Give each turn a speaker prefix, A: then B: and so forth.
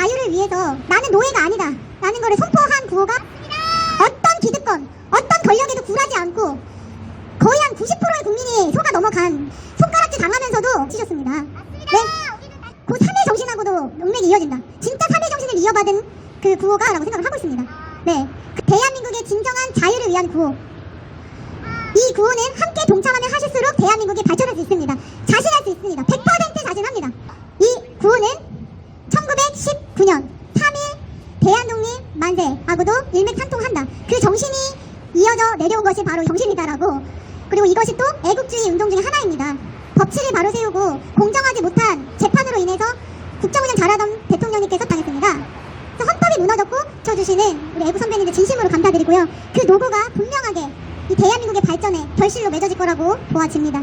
A: 자유를 위해서 나는 노예가 아니다 라는 거를 선포한 구호가 어떤 기득권, 어떤 권력에도 굴하지 않고 거의 한 90%의 국민이 속아 넘어간 손가락질 당하면서도 치셨습니다. 네. 그 3의 정신하고도 용맥이 이어진다. 진짜 3의 정신을 이어받은 그 구호가 라고 생각을 하고 있습니다. 네. 그 대한민국의 진정한 자유를 위한 구호. 이 구호는 함께 동참하며 하실 수록 대한민국이 발전할 수 있습니다. 자신할 수 있습니다. 100% 자신합니다. 이 구호는 1919년 3일 대한독립 만세하고도 일맥상통한다. 그 정신이 이어져 내려온 것이 바로 정신이다라고 그리고 이것이 또 애국주의 운동 중에 하나입니다. 법치를 바로 세우고 공정하지 못한 재판으로 인해서 국정운영 잘하던 대통령님께서 당했습니다. 헌법이 무너졌고 쳐주시는 우리 애국 선배님들 진심으로 감사드리고요. 그 노고가 분명하게 이 대한민국의 발전에 결실로 맺어질 거라고 보아집니다.